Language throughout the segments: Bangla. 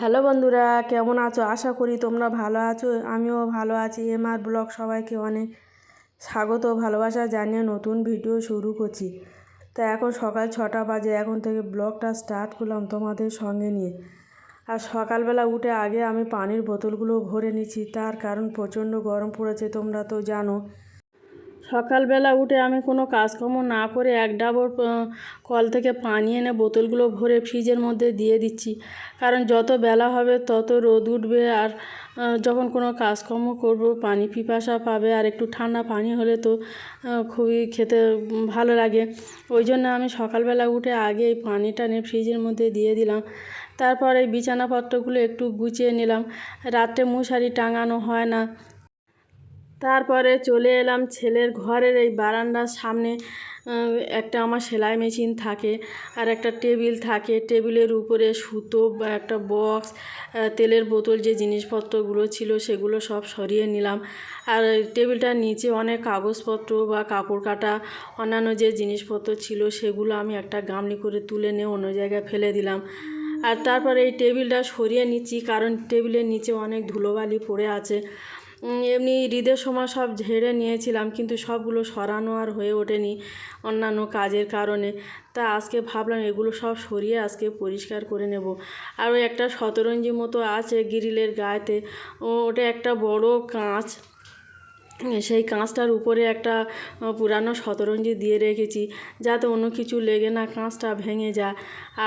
হ্যালো বন্ধুরা, কেমন আছো? আশা করি তোমরা ভালো আছো, আমিও ভালো আছি। এমআর ব্লগ সবাইকে অনেক স্বাগত ভালোবাসা জানিয়ে নতুন ভিডিও শুরু করছি। তা এখন সকাল ছটা বাজে, এখন থেকে ব্লগটা স্টার্ট করলাম তোমাদের সঙ্গে নিয়ে। আর সকালবেলা উঠে আগে আমি পানির বোতলগুলো ভরে নিচ্ছি, তার কারণ প্রচণ্ড গরম পড়েছে, তোমরা তো জানো। সকালবেলা উঠে আমি কোনো কাজকর্ম না করে এক ডাবর কল থেকে পানি এনে বোতলগুলো ভরে ফ্রিজের মধ্যে দিয়ে দিচ্ছি। কারণ যত বেলা হবে তত রোদ উঠবে আর যখন কোনো কাজকর্ম করব পানি পিপাসা পাবে আর একটু ঠান্ডা পানি হলে তো খুবই খেতে ভালো লাগে। ওই জন্য আমি সকালবেলা উঠে আগে এই পানিটা নিয়ে ফ্রিজের মধ্যে দিয়ে দিলাম। তারপর এই বিছানাপত্রগুলো একটু গুছিয়ে নিলাম। রাত্রে মশারি টাঙানো হয় না। তারপরে চলে এলাম ছেলের ঘরের এই বারান্দার সামনে একটা আমার সেলাই মেশিন থাকে আর একটা টেবিল থাকে। টেবিলের উপরে সুতো বা একটা বক্স তেলের বোতল যে জিনিসপত্রগুলো ছিল সেগুলো সব সরিয়ে নিলাম। আর টেবিলটার নিচে অনেক কাগজপত্র বা কাপড় কাটা অন্যান্য যে জিনিসপত্র ছিল সেগুলো আমি একটা গামলি করে তুলে নিয়ে অন্য জায়গায় ফেলে দিলাম। আর তারপরে এই টেবিলটা সরিয়ে নিচ্ছি কারণ টেবিলের নিচে অনেক ধুলোবালি পড়ে আছে। এমনি ঈদের সময় সব ঝেড়ে নিয়েছিলাম, কিন্তু সবগুলো সরানো আর হয়ে ওঠেনি অন্যান্য কাজের কারণে। তা আজকে ভাবলাম এগুলো সব সরিয়ে আজকে পরিষ্কার করে নেব। আর ওই একটা শতরঞ্জি মতো আছে গ্রিলের গায়েতে। ওটা একটা বড় কাঁচ। সেই কাঁচটার উপরে একটা পুরানো শতরঞ্জি দিয়ে রেখেছি, যাতে অন্য কিছু লেগে না কাঁচটা ভেঙে যায়।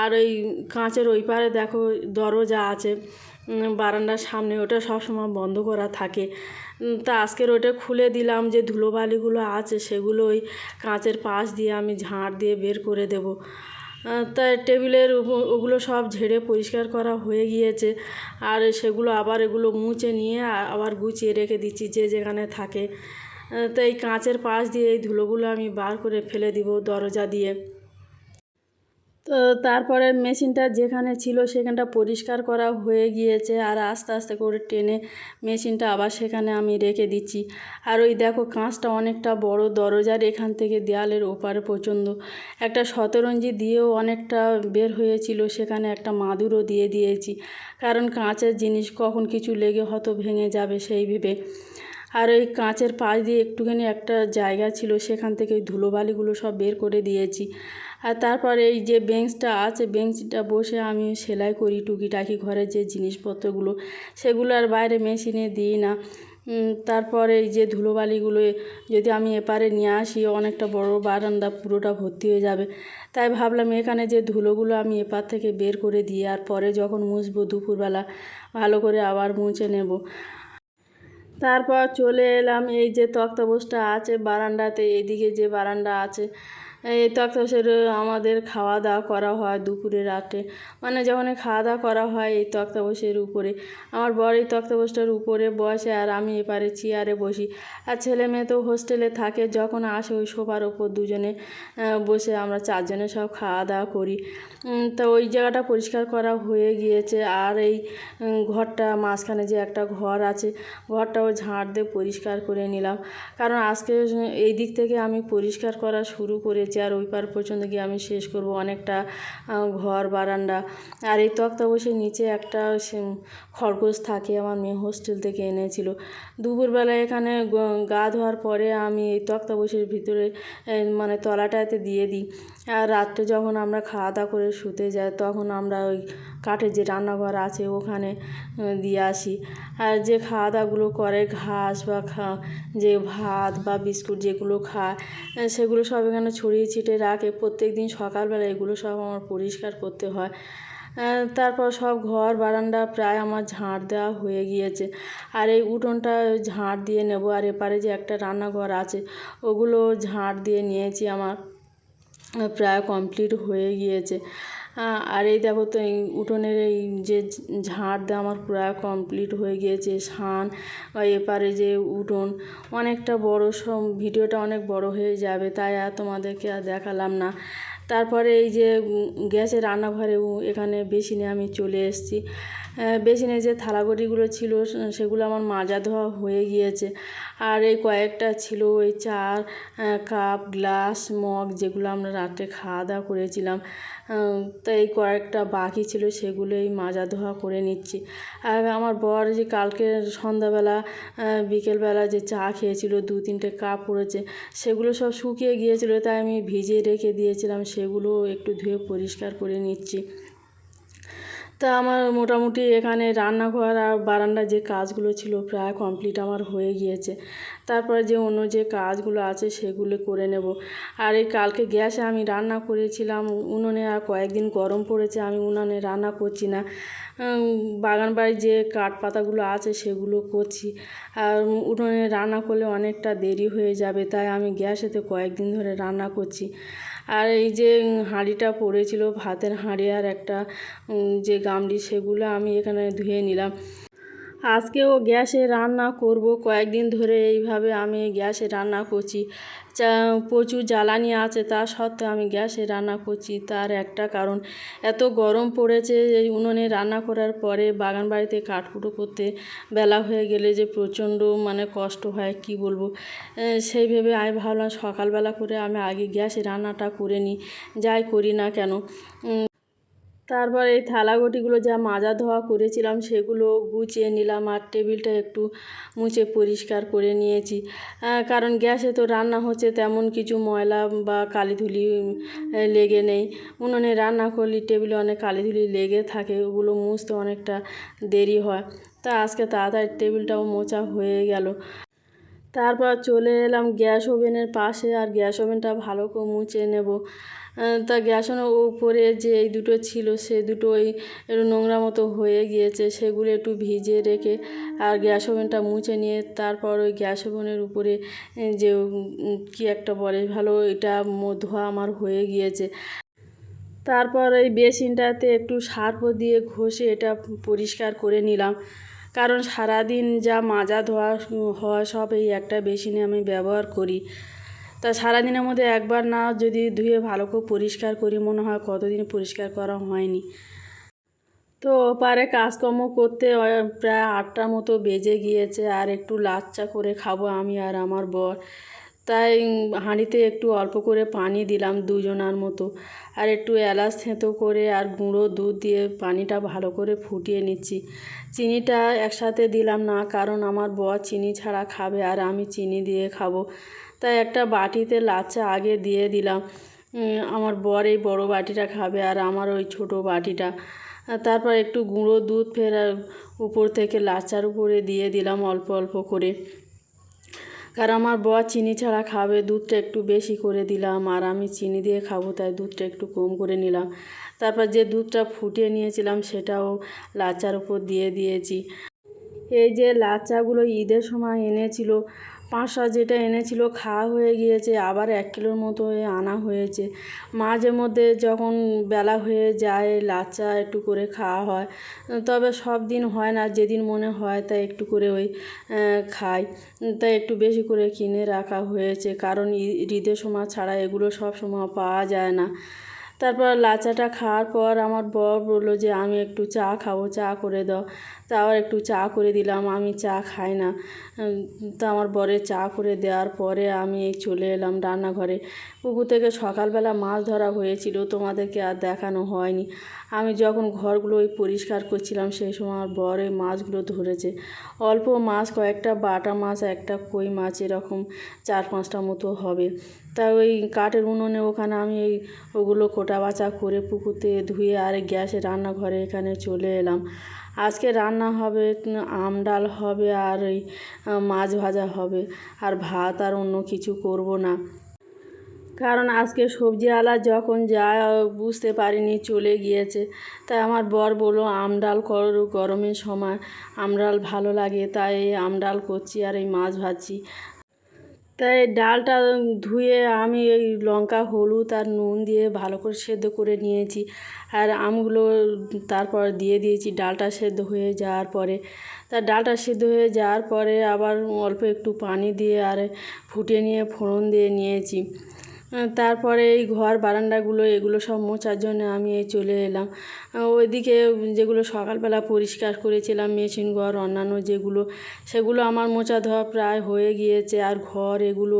আর ওই কাঁচের ওই পারে দেখো দরজা আছে। বারান্দার সামনে ওটা সবসময় বন্ধ করা থাকে। তা আজকের ওটা খুলে দিলাম যে ধুলোবালিগুলো আছে সেগুলো ওই কাঁচের পাশ দিয়ে আমি ঝাঁট দিয়ে বের করে দেবো। তা টেবিলের ওগুলো সব ঝেড়ে পরিষ্কার করা হয়ে গিয়েছে। আর সেগুলো আবার এগুলো মুছে নিয়ে আবার গুছিয়ে রেখে দিচ্ছি যে যেখানে থাকে। তো এই কাঁচের পাশ দিয়ে এই ধুলোগুলো আমি বার করে ফেলে দিব দরজা দিয়ে। তো তারপরে মেশিনটা যেখানে ছিল সেখানটা পরিষ্কার করা হয়ে গিয়েছে আর আস্তে আস্তে করে টেনে মেশিনটা আবার সেখানে আমি রেখে দিচ্ছি। আর ওই দেখো কাঁচটা অনেকটা বড় দরজার এখান থেকে দেয়ালের ওপারে প্রচণ্ড একটা শতরঞ্জি দিয়েও অনেকটা বের হয়েছিল, সেখানে একটা মাদুরও দিয়ে দিয়েছি। কারণ কাঁচের জিনিস কখন কিছু লেগে হয়তো ভেঙে যাবে সেই ভেবে। আর ওই কাঁচের পাশ দিয়ে একটুখানি একটা জায়গা ছিল, সেখান থেকে ওই ধুলোবালিগুলো সব বের করে দিয়েছি। আর তারপরে এই যে বেঞ্চটা আছে, বেঞ্চটা বসে আমি সেলাই করি টুকিটাকি ঘরের যে জিনিসপত্রগুলো, সেগুলো আর বাইরে মেশিনে দিই না। তারপরে এই যে ধুলোবালিগুলো যদি আমি এপারে নিয়ে আসি, অনেকটা বড় বারান্দা পুরোটা ভর্তি হয়ে যাবে। তাই ভাবলাম এখানে যে ধুলোগুলো আমি এপার থেকে বের করে দিই আর পরে যখন মুছবো দুপুরবেলা, ভালো করে আবার মুছে নেব। তারপর চলে এলাম, এই যে তক্তপোষটা আছে বারান্দাতে, এদিকে যে বারান্দা আছে এই তক্তপোষের আমাদের খাওয়া দাওয়া করা হয় দুপুরে, রাতে। মানে যখন খাওয়া দাওয়া করা হয় এই তক্তপোষের উপরে। আমার বর এই তক্তপোষটার উপরে বসে আর আমি এপারে চেয়ারে বসি। আর ছেলে মেয়ে তো হোস্টেলে থাকে, যখন আসে ওই সোফার ওপর দুজনে বসে আমরা চারজনে সব খাওয়া দাওয়া করি। তো ওই জায়গাটা পরিষ্কার করা হয়ে গিয়েছে। আর এই ঘরটা মাঝখানে যে একটা ঘর আছে, ঘরটাও ঝাঁট দিয়ে পরিষ্কার করে নিলাম। কারণ আজকে এই দিক থেকে আমি পরিষ্কার করা শুরু করেছি। আর ওই পার পর্যন্ত গিয়ে আমি শেষ করব অনেকটা ঘর, বারান্দা। আর এই তক্তা বসে নিচে একটা খরগোশ থাকে আমার মেয়ে হোস্টেল থেকে এনেছিল। দুপুরবেলা এখানে গা ধোয়ার পরে আমি এই তক্তা বসের ভিতরে মানে তলাটাতে দিয়ে দিই। আর রাত্রে যখন আমরা খাওয়া দাওয়া করে শুতে যাই, তখন আমরা ওই কাঠের যে রান্নাঘর আছে ওখানে দিয়ে আসি। আর যে খাওয়া দাওয়াগুলো করে, ঘাস বা খা, যে ভাত বা বিস্কুট যেগুলো খায় সেগুলো সব এখানে ছড়িয়ে ছিটিয়ে রাখে। প্রত্যেক দিন সকালবেলা এগুলো সব আমার পরিষ্কার করতে হয়। তারপর সব ঘর বারান্দা প্রায় আমার ঝাঁট দেওয়া হয়ে গিয়েছে। আর এই উঠোনটা ঝাঁট দিয়ে নেব। আর এপারে যে একটা রান্নাঘর আছে, ওগুলো ঝাঁট দিয়ে নিয়েছি আমার। প্রায় কমপ্লিট হয়ে গিয়েছে। আহ, আর এই দেখো তো এই উঠোনের এই যে ঝাড় দেওয়া আমার পুরো কমপ্লিট হয়ে গিয়েছে সান এপারে যে উঠোন অনেকটা বড় সব ভিডিওটা অনেক বড় হয়ে যাবে তাই আর তোমাদেরকে আর দেখালাম না। তারপরে এই যে গ্যাসে গ্যাসের রান্নাঘরে এখানে বেশি নিয়ে আমি চলে এসেছি। বেসিনে যে থালাগড়িগুলো ছিল সেগুলো আমার মাজা ধোয়া হয়ে গিয়েছে। আর এই কয়েকটা ছিল ওই চার কাপ গ্লাস মগ যেগুলো আমরা রাত্রে খাওয়া দাওয়া করেছিলাম আহ, তাই কয়েকটা বাকি ছিল সেগুলোই মাজা ধোয়া করে নিচ্ছি। আর আমার বর যে কালকে সন্ধ্যাবেলা বিকেলবেলা যে চা খেয়েছিল দু তিনটে কাপ পড়েছে সেগুলো সব শুকিয়ে গিয়েছিল তাই আমি ভিজিয়ে রেখে দিয়েছিলাম সেগুলো একটু ধুয়ে পরিষ্কার করে নিচ্ছি। তা আমার মোটামুটি এখানে রান্নাঘর আর বারান্দার যে কাজগুলো ছিল প্রায় কমপ্লিট আমার হয়ে গিয়েছে। তারপরে যে অন্য যে কাজগুলো আছে সেগুলো করে নেব। আর এই কালকে গ্যাসে আমি রান্না করেছিলাম, উনুনে আর কয়েকদিন গরম পড়েছে, আমি উনুনে রান্না করছি না। বাগান বাড়ির যে কাঠ পাতাগুলো আছে সেগুলো করছি। আর উনুনে রান্না করলে অনেকটা দেরি হয়ে যাবে, তাই আমি গ্যাসেতে কয়েকদিন ধরে রান্না করছি। আর এই যে হাঁড়িটা পড়েছিল, ভাতের হাঁড়ি আর একটা যে গামলি সেগুলো আমি এখানে ধুয়ে নিলাম। আজকেও গ্যাসে রান্না করব। কয়েকদিন ধরে এইভাবে আমি গ্যাসে রান্না করছি। প্রচুর জ্বালানি আছে, তা সত্ত্বেও আমি গ্যাসে রান্না করছি। তার একটা কারণ, এত গরম পড়েছে এই উনুনে রান্না করার পরে বাগান বাড়িতে কাঠকুটো করতে বেলা হয়ে গেলে যে প্রচণ্ড মানে কষ্ট হয়, কি বলব? সেই ভেবে আমি ভাবলাম সকালবেলা করে আমি আগে গ্যাসে রান্নাটা করে নিই। যাই করি না কেন তারপর এই থালাগটিগুলো যা মাজা ধোয়া করেছিলাম সেগুলো গুছিয়ে নিলাম আর টেবিলটা একটু মুছে পরিষ্কার করে নিয়েছি। কারণ গ্যাসে তো রান্না হচ্ছে, তেমন কিছু ময়লা বা কালিধুলি লেগে নেই। উনুনে রান্না করলে টেবিলে অনেক কালিধুলি লেগে থাকে, ওগুলো মুছতে অনেকটা দেরি হয়। তা আজকে তাড়াতাড়ি টেবিলটাও মোচা হয়ে গেল। তারপর চলে এলাম গ্যাস ওভেনের পাশে আর গ্যাস ওভেনটা ভালো করে মুছে নেব। তা গ্যাস ওভেনের উপরে যে এই দুটো ছিল সে দুটো ওই একটু নোংরা মতো হয়ে গিয়েছে, সেগুলো একটু ভিজিয়ে রেখে আর গ্যাস ওভেনটা মুছে নিয়ে তারপর ওই গ্যাস ওভেনের উপরে যে কি একটা বলে ভালো এটা ধোয়া আমার হয়ে গিয়েছে। তারপর ওই বেসিনটাতে একটু সার্ফ দিয়ে ঘষে এটা পরিষ্কার করে নিলাম। কারণ সারাদিন যা মাজা ধোয়া, হওয়া সব এই একটা বেসিনে আমি ব্যবহার করি। তা সারাদিনের মধ্যে একবার না যদি ধুয়ে ভালো করে পরিষ্কার করি, মনে হয় কতদিন পরিষ্কার করা হয়নি। তো ওপারে কাজকর্ম করতে প্রায় আটটা মতো বেজে গিয়েছে, আর একটু লাচ্চা করে খাব আমি আর আমার বর। তাই হাঁড়িতে একটু অল্প করে পানি দিলাম দুজনার মতো। আর একটু এলাচ থেঁতো করে আর গুঁড়ো দুধ দিয়ে পানিটা ভালো করে ফুটিয়ে নিচ্ছি। চিনিটা একসাথে দিলাম না, কারণ আমার বর চিনি ছাড়া খাবে আর আমি চিনি দিয়ে খাব। তাই একটা বাটিতে লাচ্চা আগে দিয়ে দিলাম। আমার বর এই বড় বাটিটা খাবে আর আমার ওই ছোট বাটিটা। তারপর একটু গুঁড়ো দুধ ফেরার উপর থেকে লাচ্চার উপরে দিয়ে দিলাম অল্প অল্প করে। কারণ আমার বর চিনি ছাড়া খাবে, দুধটা একটু বেশি করে দিলাম আর আমি চিনি দিয়ে খাব, তাই দুধটা একটু কম করে নিলাম। তারপর যে দুধটা ফুটিয়ে নিয়েছিলাম সেটাও লাচার উপর দিয়ে দিয়েছি। এই যে লাচাগুলো ঈদের সময় এনেছিল পাঁচশো যেটা এনেছিল খাওয়া হয়ে গিয়েছে, আবার এক কিলোর মতো আনা হয়েছে। মাঝে মধ্যে যখন বেলা হয়ে যায়, লাচ্চা একটু করে খাওয়া হয়। তবে সব দিন হয় না, যেদিন মনে হয় তাই একটু করে ওই খাই। তাই একটু বেশি করে কিনে রাখা হয়েছে, কারণ ঈদের সময় ছাড়া এগুলো সব সময় পাওয়া যায় না। তারপর লাচাটা খাওয়ার পর আমার বর বলল যে, আমি একটু চা খাব, চা করে দাও। তা আবার একটু চা করে দিলাম, আমি চা খাই না। তা আমার বরের চা করে দেওয়ার পরে আমি এই চলে এলাম রান্নাঘরে। পুকুর থেকে সকালবেলা মাছ ধরা হয়েছিল, তোমাদেরকে আর দেখানো হয়নি। আমি যখন ঘরগুলো ওই পরিষ্কার করছিলাম, সেই সময় আমার বর ওই মাছগুলো ধরেছে। অল্প মাছ, কয়েকটা বাটা মাছ, একটা কই মাছ, এরকম চার পাঁচটা মতো হবে। তা ওই কাঠের উনুনে ওখানে আমি এই ওগুলো কোটা বাছা করে পুকুরতে ধুয়ে আর গ্যাসে রান্নাঘরে এখানে চলে এলাম। আজকে রান্না হবে আম ডাল হবে আর ওই মাছ ভাজা হবে। আর ভাত আর অন্য কিছু করব না। কারণ আজকে সবজিওয়ালা যখন যায় বুঝতে পারিনি চলে গিয়েছে। তাই আমার বর বলল, আম ডাল করো গরমের সময়। আম ডাল ভালো লাগে, তাই এই আম ডাল করছি আর এই মাছ ভাজছি। তাই ডালটা ধুয়ে আমি এই লঙ্কা, হলুদ আর নুন দিয়ে ভালো করে সেদ্ধ করে নিয়েছি। আর আমগুলো তারপর দিয়ে দিয়েছি, ডালটা সেদ্ধ হয়ে যাওয়ার পরে। তা ডালটা সেদ্ধ হয়ে যাওয়ার পরে আবার অল্প একটু পানি দিয়ে আর ফুটিয়ে নিয়ে ফোড়ন দিয়ে নিয়েছি। তারপরে এই ঘর, বারান্দাগুলো, এগুলো সব মোছার জন্য আমি এই চলে এলাম। ওইদিকে যেগুলো সকালবেলা পরিষ্কার করেছিলাম, মেশিন ঘর, অন্যান্য যেগুলো, সেগুলো আমার মোছা ধোয়া প্রায় হয়ে গিয়েছে আর ঘর এগুলো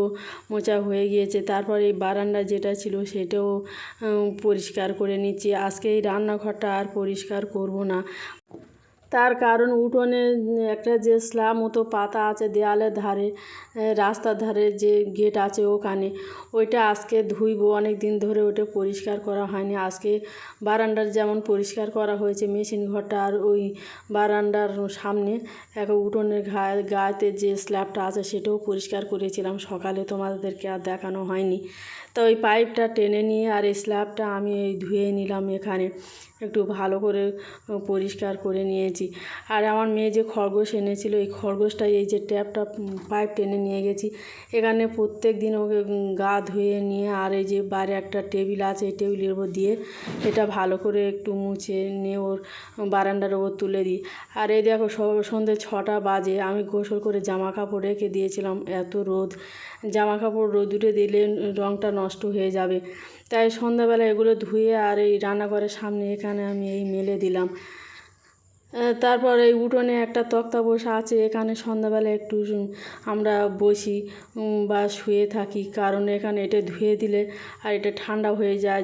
মোছা হয়ে গিয়েছে। তারপর এই বারান্দা যেটা ছিল সেটাও পরিষ্কার করে নিচ্ছি। আজকে এই রান্নাঘরটা আর পরিষ্কার করব না। তার কারণ উঠোনে একটা যে স্ল্যাব মতো পাতা আছে দেয়ালের ধারে রাস্তার ধারে যে গেট আছে ওখানে, ওইটা আজকে ধুইব। অনেক দিন ধরে ওটা পরিষ্কার করা হয়নি। আজকে বারান্দার যেমন পরিষ্কার করা হয়েছে, মেশিন ঘরটা আর ওই বারান্দার সামনে, এক উঠোনের ঘা গায়েতে যে স্ল্যাবটা আছে সেটাও পরিষ্কার করেছিলাম। সকালে তোমাদেরকে আর দেখানো হয়নি। তো ওই পাইপটা টেনে নিয়ে আর এই স্ল্যাবটা আমি এই ধুয়ে নিলাম এখানে। একটু ভালো করে পরিষ্কার করে নিয়েছি। আর আমার মেয়ে যে খরগোশ এনেছিল, এই খরগোশটা এই যে ট্যাপটা পাইপ টেনে নিয়ে গেছি। এখানে প্রত্যেক দিন ওকে গা ধুয়ে নিয়ে আর এই যে বাইরে একটা টেবিল আছে, এই টেবিলের ওপর দিয়ে এটা ভালো করে একটু মুছে নিয়ে ওর বারান্দার ওপর তুলে দিই। আর এই দেখো সন্ধ্যে ছটা বাজে, আমি গোসল করে জামা কাপড় রেখে দিয়েছিলাম, এত রোদ। জামা কাপড় রোদুরে দিলে রঙটা নষ্ট হয়ে যাবে। তাই সন্ধ্যাবেলা এগুলো ধুয়ে আর এই রান্নাঘরের সামনে এখানে আমি এই মেলে দিলাম। তারপর এই উঠোনে একটা তক্তা বসা আছে, এখানে সন্ধ্যাবেলা একটু আমরা বসি বা শুয়ে থাকি। কারণ এখানে এটা ধুয়ে দিলে আর এটা ঠান্ডা হয়ে যায়।